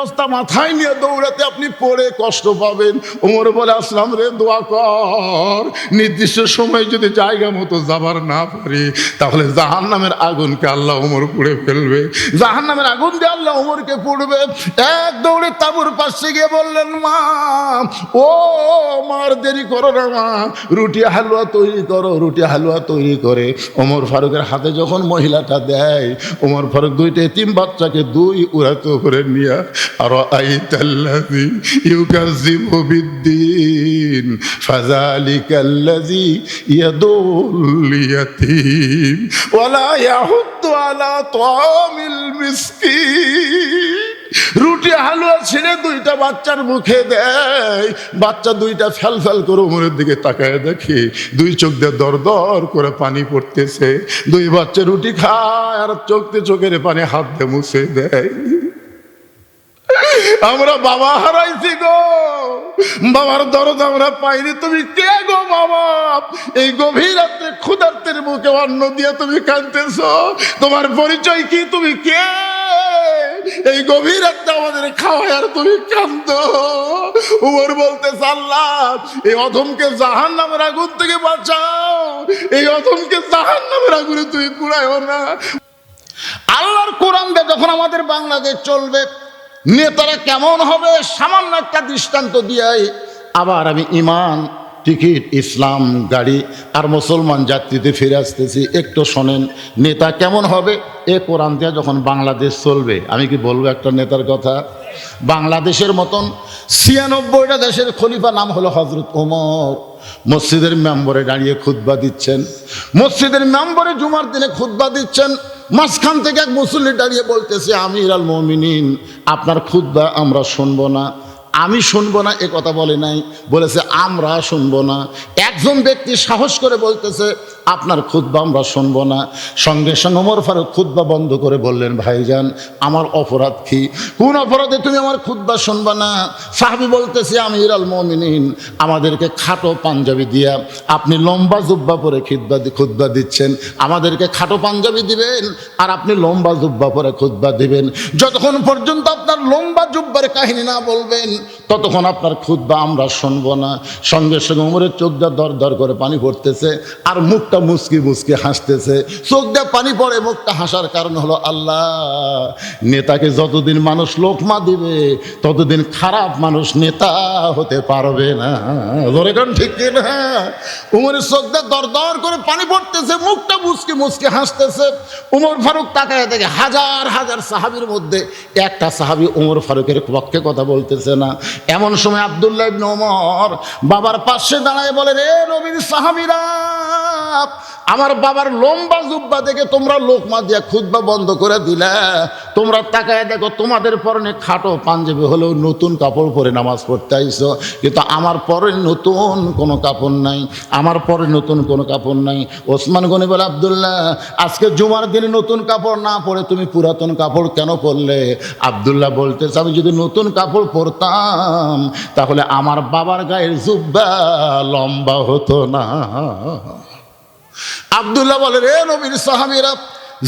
বস্তা মাথায় নিয়ে দৌড়াতে আপনি পড়ে কষ্ট পাবেন। ওমর বলে, আসলাম রে, দোয়া কর। নির্দিষ্ট সময় যদি জায়গা মতো যাবার না পারি, তাহলে জাহান নামের আগুনকে আল্লাহ ওমর পুড়ে ফেলবে। জাহান নামের আগুন দিয়ে আল্লাহ ওমরকে পুড়বে। এক দৌড়ে তাবুর পাশে গিয়ে বললেন, মা, ও, মার দেরি করো না, মা। রুটি হালুয়া তৈরি করো, রুটি হালুয়া তৈরি করে। ওমর ফারুকের হাতে যখন মহিলাটা দেয়, ওমর ফারুক দুইটা, তিন বাচ্চাকে দুই উড়াতো করে নিয়ে আর আইতাল্লাযী ইউকাযযিবু বিদ্দিন ফাযালিকাল্লাযী ইয়াদুল ইয়াতীম ওয়ালা ইয়াহুদ্দু আলা তামিল মিসকিন রুটি হালুয়া ছিঁড়ে দুইটা বাচ্চার মুখে দেয়। বাচ্চা দুইটা ফেল ফেল করে উমরের দিকে তাকায় দেখে দুই চোখ দিয়ে দর দর করে পানি পড়তেছে। দুই বাচ্চা রুটি খায় আর চোখতে চোখের পানি হাত দিয়ে মুছে দেয়। আমরা বাবা হারাইছি গো। বাবার দরদ আমরা পাইনি। তুমি কে গো বাবা? এই গভীর রাত্রে ক্ষুধার্তের মুখে অন্ন দিয়ে তুমি কাঁদতেছ। তোমার পরিচয় কি? তুমি কে? এই গভীর রাত্রে আমাদের খাওয়ায় আর তুমি কান্দ উমর বলতে আল্লাহ, এই অধমকে জাহান নামের আগুন থেকে বাঁচাও। এই অধমকে জাহান নামের আগুনে তুমি পুরায়ও না। আল্লাহর কোরআন যখন আমাদের বাংলাদেশ চলবে নেতারা কেমন হবে? সামান্য একটা দৃষ্টান্ত দিয়ে আবার আমি ইমান, টিকিট, ইসলাম, গাড়ি আর মুসলমান যাত্রীতে ফিরে আসতেছি। একটু শোনেন, নেতা কেমন হবে? এ কোরআন দিয়ে যখন বাংলাদেশ চলবে, আমি কি বলব একটা নেতার কথা? বাংলাদেশের মতন ছিয়ানব্বইটা দেশের খলিফা নাম হলো হজরত ওমর। মসজিদের মেম্বরে দাঁড়িয়ে খুতবা দিচ্ছেন। মসজিদের মেম্বরে জুমার দিনে খুতবা দিচ্ছেন। মাঝখান থেকে এক মুসল্লি দাঁড়িয়ে বলতেছে আমি আল মমিনিন, আপনার খুদ্া আমরা শুনব না। আমি শুনব না, এ কথা বলে নাই। বলেছে, আমরা শুনব না। একজন ব্যক্তি সাহস করে বলতেছে আপনার খুদ্া আমরা শুনব না। সঙ্গে সঙ্গে ওমর ফারুক খুদ্া বন্ধ করে বললেন, ভাইজান, আমার অপরাধ কি? কোন অপরাধে তুমি আমার খুদ্া শুনবা না? সাহাবি বলতেছি আমি ইরাল মমিনিন, আমাদেরকে খাটো পাঞ্জাবি দিয়া আপনি লম্বা জুব্বা পরে খিদবা খুদ্া দিচ্ছেন। আমাদেরকে খাটো পাঞ্জাবি দিবেন আর আপনি লম্বা জুব্বা পরে খুদ্া দিবেন। যতক্ষণ পর্যন্ত আপনার লম্বা জুব্বার কাহিনী না বলবেন, ততক্ষণ আপনার খুদ্া আমরা শুনব না। সঙ্গে সঙ্গে ওমরের চোখ দর দর করে পানি পড়তেছে আর মুখটা মুসকি মুসকি হাসতেছে। চোখ দিয়ে পানি পড়ে, মুখটা হাসার কারণ হলো আল্লাহ। নেতাকে যতদিন মানুষ লোকমা দিবে, ততদিন খারাপ মানুষ নেতা হতে পারবে না। ধরে কারণ ঠিক না উমরের চোখ দিয়ে দর দর করে পানি পড়তেছে, মুখটা মুসকি মুসকি হাসতেছে। উমর ফারুক তাকায় দেখে হাজার হাজার সাহাবির মধ্যে একটা সাহাবি উমর ফারুকের পক্ষে কথা বলতেছে না। এমন সময় আবদুল্লাহ ইবনে ওমর বাবার পাশে দাঁড়ায় বলে, রে নবীর সাহাবিরা আমার বাবার লম্বা জুব্বা দেখে তোমরা লোকমা দিয়া খুদ্া বন্ধ করে দিলে। তোমরা তাকায় দেখো, তোমাদের পরনে খাটো পাঞ্জাবি হলেও নতুন কাপড় পরে নামাজ পড়তে আইসো। কিন্তু আমার পরে নতুন কোনো কাপড় নাই, আমার পরে নতুন কোনো কাপড় নাই। ওসমান গনি বলে, আবদুল্লাহ, আজকে জুমার দিনে নতুন কাপড় না পরে তুমি পুরাতন কাপড় কেন পরলে? আবদুল্লাহ বলতেছে, আমি যদি নতুন কাপড় পরতাম, তাহলে আমার বাবার গায়ের জুব্বা লম্বা হতো না। আবদুল্লাহ বলে রে নবীর সাহাবিরা,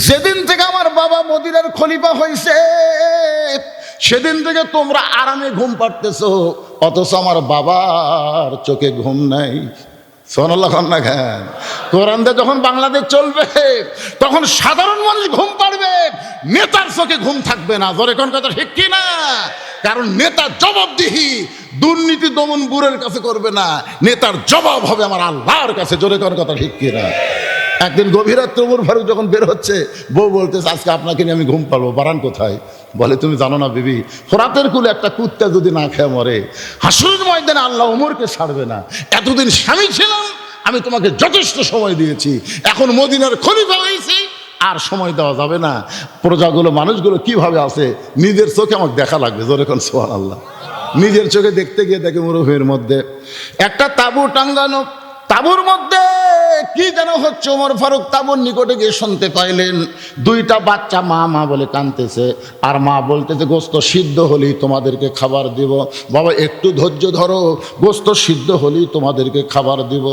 যেদিন থেকে আমার বাবা মদিনার খলিফা হয়েছে সেদিন থেকে তোমরা আরামে ঘুম পাড়তেছ, অথচ আমার বাবার চোখে ঘুম নাই সোনাল্লাহ খান্না খান কোরআন যখন বাংলাদেশ চলবে, তখন সাধারণ মানুষ ঘুম পাড়বে। নেতার চোখে ঘুম থাকবে না। জোরে কোন কথা ঠিক কি না? কারণ নেতা জবাবদিহি, দুর্নীতি দমন বুড়ের কাছে করবে না। নেতার জবাব হবে আমার আল্লাহর কাছে। জোরে কোন কথা ঠিক কি না? একদিন গভীর রাত্রে উমর ফারুক যখন বের হচ্ছে, বউ বলতেছে, আজকে আপনাকে নিয়ে আমি ঘুম পারব বারান কোথায়? বলে, তুমি জানো না বিবি ফোরাতের কুলে একটা কুত্তা যদি না খেয়ে মরে হাসুর ময়দানে আল্লাহ উমরকে ছাড়বে না। এতদিন স্বামী ছিলাম, আমি তোমাকে যথেষ্ট সময় দিয়েছি। এখন মদিনার খলিফা হয়েছি, আর সময় দেওয়া যাবে না। প্রজাগুলো, মানুষগুলো কীভাবে আছে, নিজের চোখে আমাকে দেখা লাগবে যেরকম সোহান আল্লাহ নিজের চোখে দেখতে গিয়ে দেখে মরুভূমির মধ্যে একটা তাবু টাঙ্গানো তাবুর মধ্যে কি যেন হচ্ছে ওমর ফারুক তাবুর নিকটে গিয়ে শুনতে পাইলেন। দুইটা বাচ্চা মা মা বলে কানতেছে আর মা বলতেছে, গোস্ত সিদ্ধ হলেই তোমাদেরকে খাবার দিব। বাবা, একটু ধৈর্য ধরো। গোস্ত সিদ্ধ হলেই তোমাদেরকে খাবার দিব।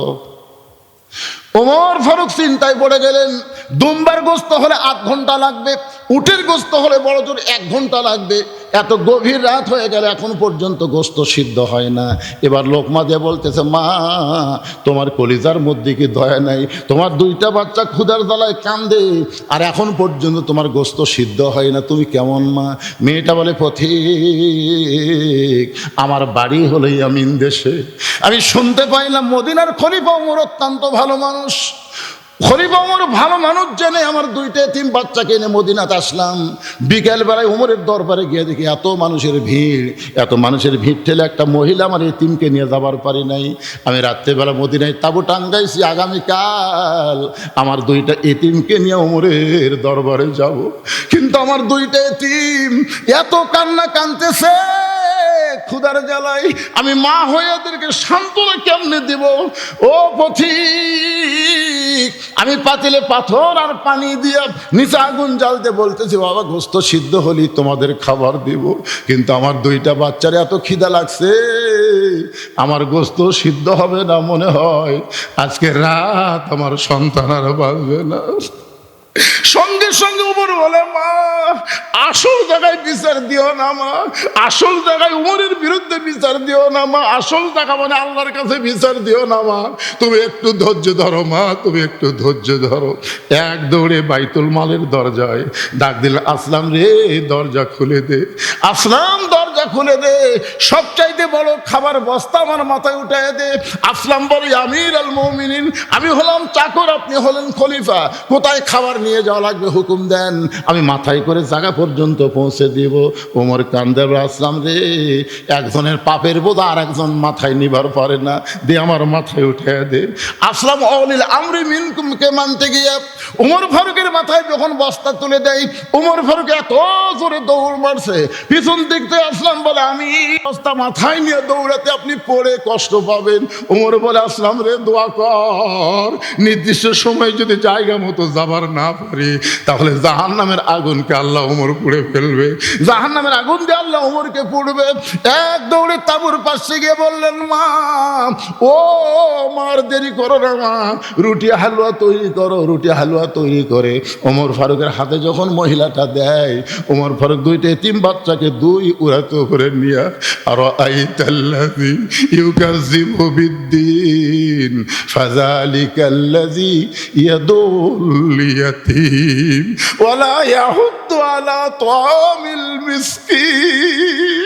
ওমর ফারুক চিন্তায় পড়ে গেলেন। দুমবার গোস্ত হলে আধ ঘণ্টা লাগবে, উটের গোস্ত হলে বড় জোর এক ঘণ্টা লাগবে। এত গভীর রাত হয়ে গেলে, এখন পর্যন্ত গোস্ত সিদ্ধ হয় না। এবার লোকমা দিয়ে বলতেছে, মা, তোমার কলিজার মধ্যে কি দয়া নাই? তোমার দুইটা বাচ্চা ক্ষুধার জ্বালায় কান্দে, আর এখন পর্যন্ত তোমার গোস্ত সিদ্ধ হয় না। তুমি কেমন মা? মেয়েটা বলে পথিক আমার বাড়ি হলেই আমিন দেশে। আমি শুনতে পাইলাম মদিনার খলিফা ওমর অত্যন্ত ভালো মানুষ। খলিফা ওমর ভালো মানুষ জেনে আমার দুইটা, তিন বাচ্চাকে এনে মদিনাতে আসলাম। বিকেল বেলায় ওমরের দরবারে গিয়ে দেখি এত মানুষের ভিড়, এত মানুষের ভিড় ঠেলে একটা মহিলা আমার এতিমকে নিয়ে যাবার পারি নাই। আমি রাত্রেবেলা মদিনায় তাবু টাঙ্গাইছি, আগামীকাল আমার দুইটা এতিমকে নিয়ে ওমরের দরবারে যাব। কিন্তু আমার দুইটা এতিম এত কান্না কানতেছে ক্ষুদার জ্বালাই আমি মা হয়ে এদেরকে সান্ত্বনা কেমনে দিব? ও পথিক, আমি পাতিলে পাথর আর পানি দিয়ে নিচে আগুন জ্বালতে বলতেছি, বাবা, গোস্ত সিদ্ধ হলি তোমাদের খাবার দিব। কিন্তু আমার দুইটা বাচ্চার এত খিদা লাগছে। আমার গোস্ত সিদ্ধ হবে না মনে হয়। আজকে রাত আমার সন্তান আর বাঁচবে না। সঙ্গে সঙ্গে উমর বলে, মা, আসল জায়গায় বিচার দিও না, মা। আসল জায়গায় উমরের বিরুদ্ধে বিচার দিও না, মা। আসল জায়গা মানে আল্লাহর কাছে বিচার দিও না, মা। তুমি একটু ধৈর্য ধরো, মা। তুমি একটু ধৈর্য ধরো। এক দৌড়ে বাইতুল মালের দরজায় ডাক দিল, আসলাম রে, দরজা খুলে দে। আসলাম দরজা খুলে দে, সবচাইতে বড় খাবার বস্তা আমার মাথায় উঠায় দে। আসলাম বলে, আমির আল মৌমিনিন, আমি হলাম চাকর, আপনি হলেন খলিফা। কোথায় খাবার নিয়ে যাওয়া লাগবে হুকুম দেন? আমি মাথায় করে জায়গা পর্যন্ত পৌঁছে দিব। ওমর কান্দেব আসলাম রে, একজনের পাপের বোধ আর একজন মাথায় নিবার পারে না। দে আমার মাথায় উঠে দে। আসলাম, অলিল আমরি মিনকুমকে মানতে গিয়ে? উমর ফারুকের মাথায় যখন বস্তা তুলে দেয়, উমর ফারুক এত জোরে দৌড় মারছে, পিছন দিক থেকে আসলাম বলে আমি বস্তা মাথায় নিয়ে দৌড়াতে আপনি পড়ে কষ্ট পাবেন। ওমর বলে, আসলাম রে, দোয়া কর। নির্দিষ্ট সময় যদি জায়গা মতো যাবার না পারি, তাহলে জাহান নামের আগুনকে আল্লাহ উমর পুড়ে ফেলবে। জাহান নামের আগুন দিয়ে আল্লাহ ওমরকে পুড়বে। এক দৌড়ে তাবুর পাশে গিয়ে বললেন, মা, ও মার দেরি করো না, মা। রুটি হালুয়া তৈরি করো, রুটি হালুয়া তৈরি করে। ওমর ফারুকের হাতে যখন মহিলাটা দেয়, ওমর ফারুক দুইটা তিন বাচ্চাকে দুই উড়াত করে নিয়ে আর আই তাল্লাজি ইউকাজিবু বিদ্দিন ফাজালিকাল্লাজি ইয়াদুল ইয়াতীম ওয়ালা ইয়াহুদ্দু আলা মিসকিন।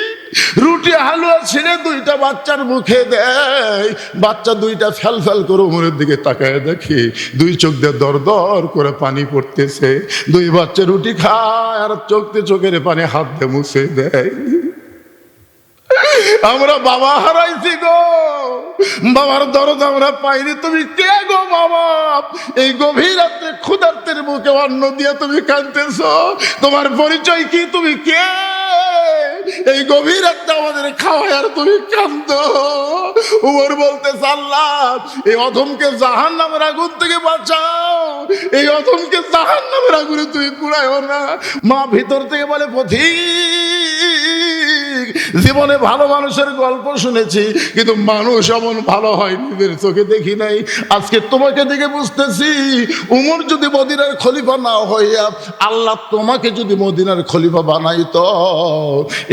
রুটি হালুয়া ছেড়ে দুইটা বাচ্চার মুখে দেয়, বাচ্চা দুইটা ফেল ফেল করে উমরের দিকে তাকায় দেখি, দুই চোখ দিয়ে দর দর করে পানি পড়তেছে, দুই বাচ্চা রুটি খায় আর চোখতে চোখের পানি হাত দিয়ে মুছে দেয়। আমরা বাবা হারাইছি গো। বাবার দরদ আমরা পাইনি। তুমি কে গো বাবা? এই গভীর রাত্রে ক্ষুধার্তের মুখে অন্ন দিয়ে তুমি কাঁদতেছ। তোমার পরিচয় কি? তুমি কে? এই গভীর রাত্রে আমাদের খাওয়ায় আর তুমি কান্দ উমর বলতে আল্লাহ, এই অধমকে জাহান নামের আগুন থেকে বাঁচাও। এই অধমকে জাহান নামের আগুনে তুমি কুড়াইও না। মা ভিতর থেকে বলে, পথিক জীবনে ভালো মানুষের গল্প শুনেছি, কিন্তু মানুষ এমন ভালো হয় নিজের চোখে দেখি নাই। আজকে তোমাকে দেখে বুঝতেছি, উমর যদি মদিনার খলিফা না হইয়া আল্লাহ তোমাকে যদি মদিনার খলিফা বানাইত,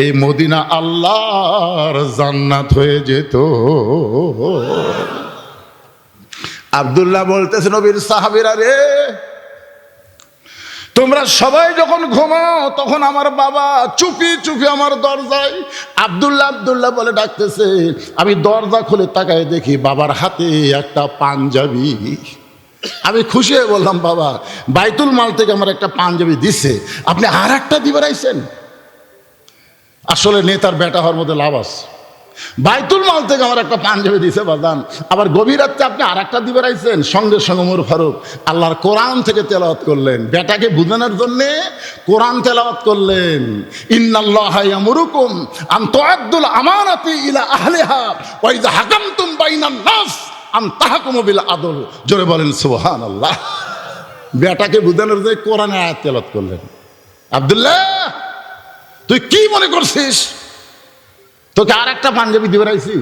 এই মদিনা আল্লাহর জান্নাত হয়ে যেত। আবদুল্লাহ বলতেছে, নবীর সাহাবিরা রে তোমরা সবাই যখন ঘুমাও, তখন আমার বাবা চুপি চুপি আমার দরজায় আবদুল্লাহ আবদুল্লাহ বলে ডাকতেছে। আমি দরজা খুলে তাকায় দেখি বাবার হাতে একটা পাঞ্জাবি। আমি খুশি হয়ে বললাম, বাবা, বাইতুল মাল থেকে আমার একটা পাঞ্জাবি দিছে। আপনি আর একটা দিবার আইছেন? আসলে নেতার বেটা হওয়ার মধ্যে লাভ আছে। বাইতুল মাল থেকে আমার একটা পাঞ্জাবি দিছে বাদান আবার গভীর রাত্রে আপনি আর একটা দিবে রাইছেন, সঙ্গে সঙ্গে ফারুক। আল্লাহর কোরআন থেকে তেলাওয়াত করলেন। বেটাকে বুঝানোর জন্য কোরআন তেলাওয়াত করলেন। ইন্নাল্লাহ ইয়ামুরুকুম আন তুআদ্দুল আমানাতি ইলা আহলিহা ওয়া ইযা হাকামতুম বাইনান নাস আন তাহকুমু আদল। জোরে বলেন, সুবহানাল্লাহ। বেটাকে বুঝানোর জন্য কোরআনে আয়াত তেলাওয়াত করলেন। আব্দুল্লাহ, তুই কি মনে করছিস? তোকে আর একটা পাঞ্জাবি দিয়ে বেড়াইছি।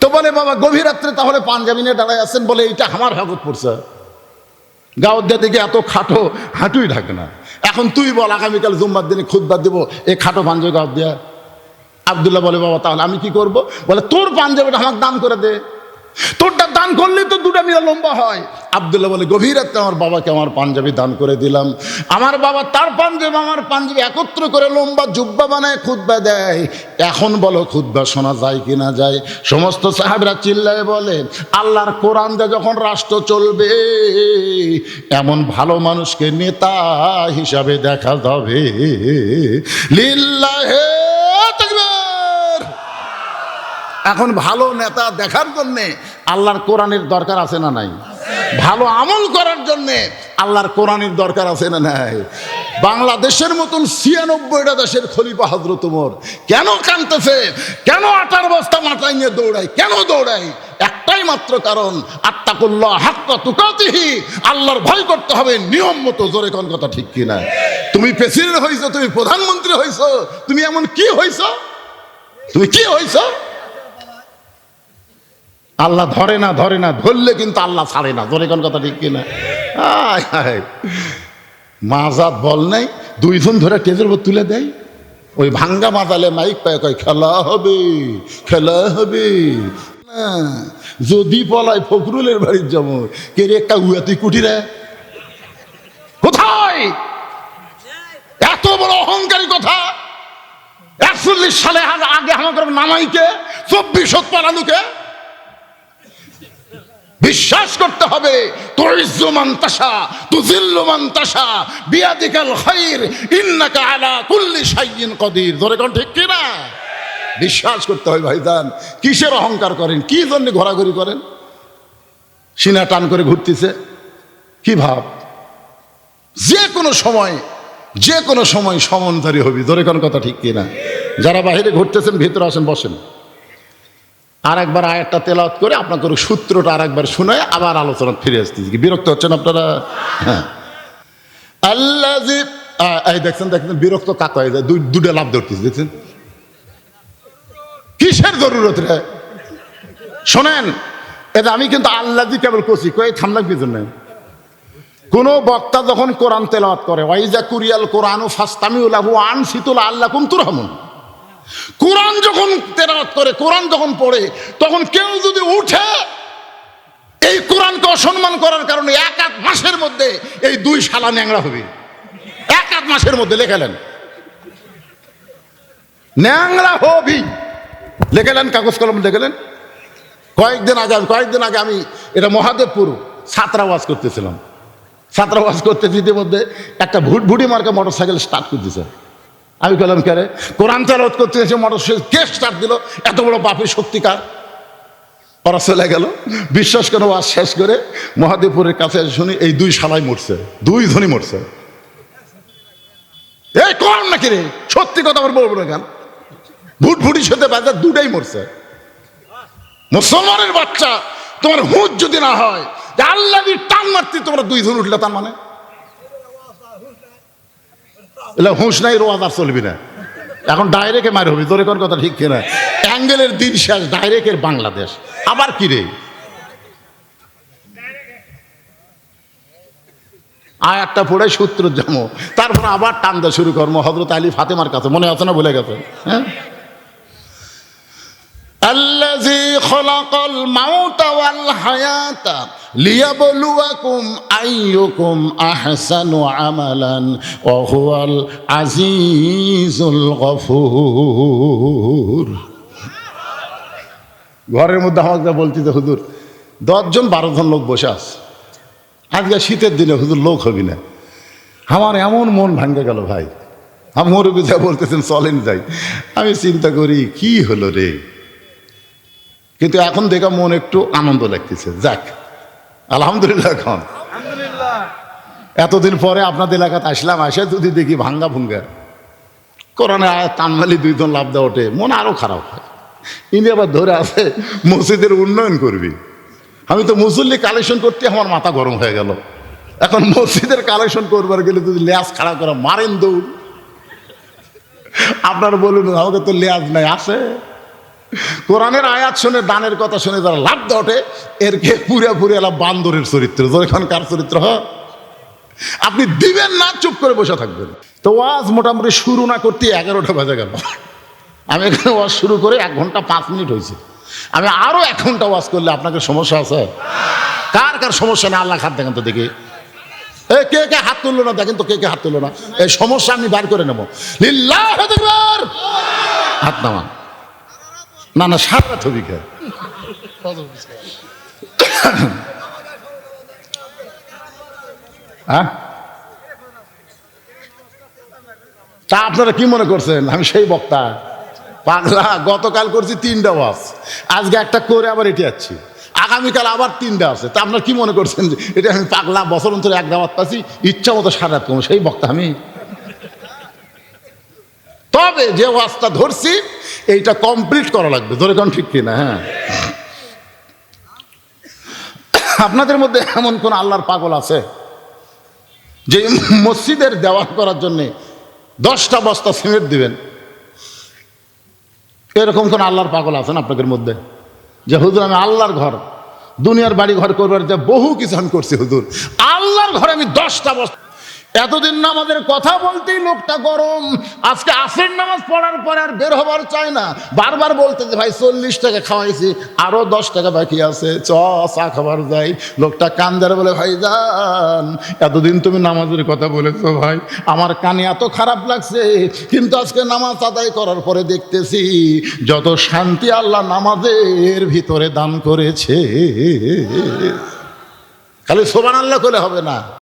তো বলে, বাবা, গভীর রাত্রে তাহলে পাঞ্জাবি নিয়ে দাঁড়ায় আছেন বলে এইটা আমার হাগত পড়ছে দিয়ে দিকে এত খাটো হাঁটুই ঢাকে না। এখন তুই বল, আগামীকাল জুম্মার দিনে খুদবার দেবো এই খাটো পাঞ্জাবি গাছ দিয়া। আবদুল্লাহ বলে, বাবা, তাহলে আমি কি করব? বলে, তোর পাঞ্জাবিটা আমাকে দান করে দে। তোরটা দান করলে তো দুটা মিলে লম্বা হয়। আবদুল্লাহ বলে, গভীর রাতে আমার বাবাকে আমার পাঞ্জাবি দান করে দিলাম। আমার বাবা তার পাঞ্জাবি আমার পাঞ্জাবি একত্র করে লম্বা জুব্বা বানায় খুদ্া দেয়। এখন বলো খুদ্া শোনা যায় কি না যায়? সমস্ত সাহেবরা চিল্লায় বলে, আল্লাহর কোরআন দিয়ে যখন রাষ্ট্র চলবে, এমন ভালো মানুষকে নেতা হিসাবে দেখা যাবে। লিল্লাহে এখন ভালো নেতা দেখার জন্যে আল্লাহর কোরআনের দরকার আছে না নাই? ভালো আমল করার জন্যে আল্লাহর কোরআনের দরকার আছে না নাই? বাংলাদেশের মতন ছিয়ানব্বইটা দেশের খলিফা হজরত উমর কেন কানতেছে কেন আটার বস্তা মাথায় নিয়ে দৌড়ায়? কেন দৌড়াই একটাই মাত্র কারণ আত্মা আত্মাকুল্লাহ হাক্কা তুকাতিহি, আল্লাহর ভয় করতে হবে, নিয়ম মতো জোরে কোন কথা ঠিক কিনা? তুমি প্রেসিডেন্ট হইছো, তুমি প্রধানমন্ত্রী হইছো, তুমি এমন কি হইছো? তুমি কি হইছো? আল্লাহ ধরে না ধরে না, ধরলে কিন্তু আল্লাহ ছাড়ে না। ধরে কোন কথা ঠিক কিনা মাজাত বল নাই, দুইজন ধরে টেজের উপর তুলে দেয়। ওই ভাঙ্গা মাজালে মাইক পায়, কয়, খেলা হবে খেলা হবে। যদি পলায় ফখরুলের বাড়ির যাব কে রে একটা উয়াতি কুটিরে কোথায়? এত বড় অহংকারী কথা। একচল্লিশ সালে আগে আমাদের নামাইকে, চব্বিশ পালালুকে বিশ্বাস করতে হবে কদির। কোন ঠিক কি না? বিশ্বাস করতে হয় ভাইজান। কিসের অহংকার করেন? কি জন্য ঘোরাঘুরি করেন? সিনা টান করে ঘুরতেছে। কি ভাব? যে কোনো সময়, যে কোনো সময় সমন্ধারী হবি। ধরে কোন কথা ঠিক কি না? যারা বাইরে ঘুরতেছেন, ভিতরে আসেন, বসেন। আর একবার আয়াতটা তেলাওয়াত করে আপনাকে সূত্রটা আর একবার শুনে আবার আলোচনা ফিরে আসতেছি কি বিরক্ত হচ্ছেন আপনারা? হ্যাঁ। আল্লাহ এই দেখছেন দেখছেন বিরক্ত কাক হয়ে যায় দুই দুটো লাভ ধরতেছি, দেখছেন? কিসের জরুরত রে? শোনেন এটা আমি কিন্তু আল্লাহজি কেবল করছি কয়ে থামলাক কি জন্য? কোন বক্তা যখন কোরআন তেলাওয়াত করে, ওয়াইজা কুরিয়াল কোরআন ও ফাস্তামিউলাহু আন শীতুল আল্লাহ কুম তুরহমুন। কোরআন যখন তেরাত করে, কোরআন যখন পড়ে, তখন কেউ যদি উঠে এই কোরআনকে অসম্মান করার কারণে এক এক মাসের মধ্যে এই দুই শালা ন্যাংরা হবে। এক এক মাসের মধ্যে লেখালেন ন্যাংরা হবি। লেখালেন কাগজ কলম লেখালেন কয়েকদিন আগে কয়েকদিন আগে আমি এটা মহাদেবপুর ছাত্রাবাস করতেছিলাম। ছাত্রাবাস করতে ইতিমধ্যে একটা ভুট ভুটি মার্কা মোটর সাইকেল স্টার্ট করতেছে। আমি বললাম, কে রে? কোরআন তেলাওয়াত করতে এসে মোটর সাইকেল কে স্টার্ট দিল? এত বড় বাপের শক্তিকার ওরা চলে গেল। বিশ্বাস করে, ওয়াজ শেষ করে মহাদেবপুরের কাছে শুনি, এই দুই শালাই মরছে। দুই ধনী মরছে। এই কোরআন নাকি রে? সত্যি কথা আমার বলব না কেন? ভুট ভুটি সাথে বাজার দুটাই মরছে। মুসলমানের বাচ্চা, তোমার হুঁচ যদি না হয় আল্লাহ টান মারতে, তোমরা দুই ধন উঠলে তার মানে? এলে হুঁশ নাই রোয়াজ আর চলবি না এখন ডাইরেক্টে মার হবি তোর কোন কথা ঠিক কিনা অ্যাঙ্গেলের দিন শেষ ডাইরেক্টের বাংলাদেশ আবার কি রে আয়াতটা পড়ে সূত্র জমো তারপর আবার টানতে শুরু করবো হজরত আলী ফাতেমার কাছে মনে আছে না ভুলে গেছে হ্যাঁ الذي خلق الموت লিয়াবলুয়াকুম আইয়ুকুম আহসানু আমালান, ওয়া আজিজুল গফুর। ঘরের মধ্যে আমাকে বলছি যে হুজুর, দশজন বারো জন লোক বসে আস আজকে শীতের দিনে হুজুর লোক হবি না। আমার এমন মন ভাঙ্গে গেল ভাই। আমার মুরব্বী যা বলতেছেন, চলেন যাই। আমি চিন্তা করি, কি হলো রে? কিন্তু এখন দেখা মন একটু আনন্দ লাগতেছে। যাক আলহামদুলিল্লাহ এখন। এতদিন পরে আপনাদের এলাকাতে আসলাম আসে যদি দেখি ভাঙ্গা ভুঙ্গা। করোনা তানমালি দুইজন লাভ দেওয়া ওঠে মন আরও খারাপ হয়। ইনি আবার ধরে আছে মসজিদের উন্নয়ন করবি। আমি তো মুসল্লি কালেকশন করতে আমার মাথা গরম হয়ে গেল। এখন মসজিদের কালেকশন করবার গেলে যদি লেয়াজ খারাপ করে মারেন দৌড়। আপনার বলুন আমাকে তো লেয়াজ নাই আছে। কোরআনের আয়াত শুনে, দানের কথা শুনে যারা লাভ ওঠে, এরকে পুরে পুরে এলা বান্দরের চরিত্র। যখন কার চরিত্র হয় আপনি দিবেন না, চুপ করে বসে থাকবেন। তো ওয়াজ মোটামুটি শুরু না করতে এগারোটা বাজে গেল। আমি এখানে ওয়াজ শুরু করে এক ঘণ্টা পাঁচ মিনিট হয়েছে। আমি আরও এক ঘণ্টা ওয়াজ করলে আপনাকে সমস্যা আছে? কার কার সমস্যা নেই? আল্লাহ খাত দেখেন তো দেখি। এ, কে কে হাত তুললো না? দেখেন তো কে কে হাত তুললো না? এই সমস্যা আমি বার করে নেব। হাত নামা না না সারা ছবি হ্যাঁ? তা আপনারা কি মনে করছেন? আমি সেই বক্তা। পাগলা, গতকাল করছি তিনটা ওয়াজ। আজকে একটা করে আবার এটি যাচ্ছি আগামীকাল আবার তিনটা আছে। তা আপনারা কি মনে করছেন যে এটা আমি পাগলা, বছর অন্তরে এক দাওয়াত পাচ্ছি, ইচ্ছা মতো সারাত কম সেই বক্তা আমি। তবে যে ওয়াজটা ধরছি এইটা কমপ্লিট করা লাগবে। ধরে কোন ঠিক কিনা হ্যাঁ। আপনাদের মধ্যে এমন কোন আল্লাহর পাগল আছে? যে মসজিদের দেওয়াল করার জন্যে দশটা বস্তা সিমেন্ট দিবেন? এরকম কোন আল্লাহর পাগল আছেন আপনাদের মধ্যে? যে, হুজুর, আমি আল্লাহর ঘর, দুনিয়ার বাড়ি ঘর করবার যে বহু কিছু আমি করছি, হুজুর। আল্লাহর ঘরে আমি দশটা বস্তা এতদিন নামাজের কথা বলতেই লোকটা গরম। আজকে আসের নামাজ পড়ার পর আর বের হবার চায় না। বারবার বলতে যে, ভাই, চল্লিশ টাকা খাওয়াইছি, আরও দশ টাকা বাকি আছে। চ, চা খাবার যাই। লোকটা কান্দার বলে, ভাই, যান। এতদিন তুমি নামাজের কথা বলেছ, ভাই। আমার কানে এত খারাপ লাগছে। কিন্তু আজকে নামাজ আদায় করার পরে দেখতেছি, যত শান্তি আল্লাহ নামাজের ভিতরে দান করেছে। খালি সোবান আল্লাহ করলে হবে না।